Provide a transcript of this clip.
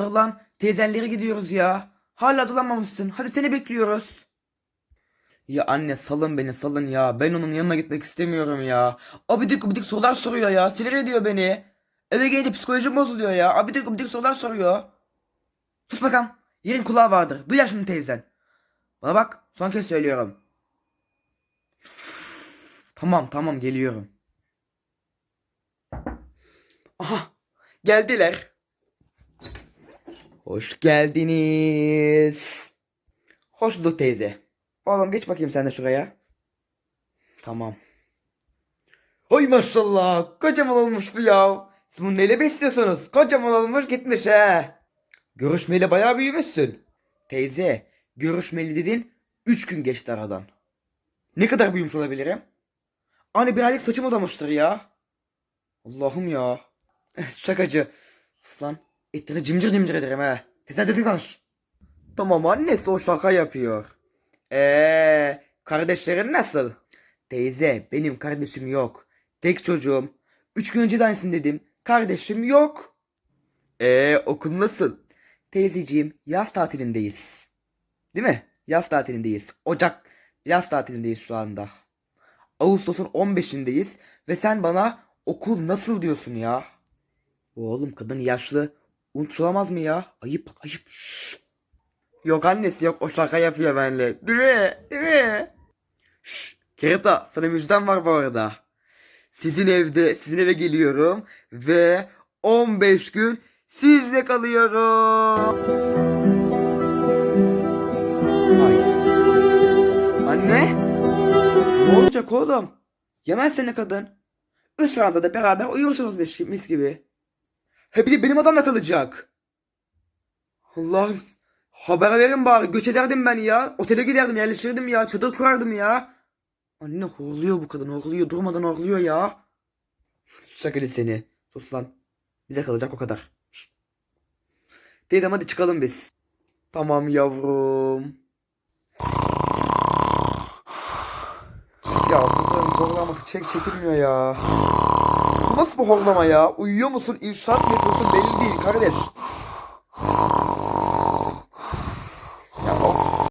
Hazırlan. Teyzenlere gidiyoruz ya. Hala hazırlanmamışsın. Hadi seni bekliyoruz. Ya anne salın beni salın ya. Ben onun yanına gitmek istemiyorum ya. Abidik gubidik sorular soruyor ya. Sinir ediyor beni. Eve gelince psikolojim bozuluyor ya. Abidik gubidik sorular soruyor. Sus bakalım. Yerin kulağı vardır. Duyar şimdi teyzen. Bana bak. Son kez söylüyorum. Tamam tamam geliyorum. Aha geldiler. Hoş geldiniz. Hoş bulduk teyze. Oğlum geç bakayım sen de şuraya. Tamam. Oy maşallah kocaman olmuş bu ya. Siz bunu neyle besliyorsunuz? Kocaman olmuş gitmiş he. Görüşmeli bayağı büyümüşsün. Teyze görüşmeli dedin 3 gün geçti aradan. Ne kadar büyümüş olabilirim? Anne bir aylık saçım uzamıştır ya. Allah'ım ya. Eh, Şakacı. Sus lan. Etleri cimcir cimcir ederim he. Düzgün konuş. Tamam annesi o şaka yapıyor. Eee kardeşlerin nasıl? Teyze benim kardeşim yok. Tek çocuğum. Üç gün önce de aynısını dedim. Kardeşim yok. Eee okul nasıl? Teyzeciğim yaz tatilindeyiz. Değil mi? Yaz tatilindeyiz. Ocak yaz tatilindeyiz şu anda. Ağustos'un 15'indeyiz ve sen bana okul nasıl diyorsun ya? Oğlum kadın yaşlı. Unutturamaz mı ya? Ayıp ayıp. Şşş. Yok annesi yok o şaka yapıyor benimle. Değil mi? Değil mi? Şşş. Kerata sana müjdem var bu arada. Sizin evde sizin eve geliyorum ve 15 gün sizle kalıyorum. Anne? Ne olacak oğlum? Yemezsene kadın. Üst da beraber uyursunuz mis gibi. He bir de benim adamla kalacak. Allah haber verin bari. Göç ederdim ben ya. Otele giderdim yerleşirdim ya. Çadır kurardım ya. Anne horluyor bu kadın horluyor. Durmadan horluyor ya. Şakali seni. Sus lan. Bize kalacak o kadar. Şşt. Teyzem hadi çıkalım biz. Tamam yavrum. Ya kızım horlaması çek çekilmiyor ya. Nasıl bu horlama ya? Uyuyor musun? İnşaat mı yapıyorsun belli değil kardeş.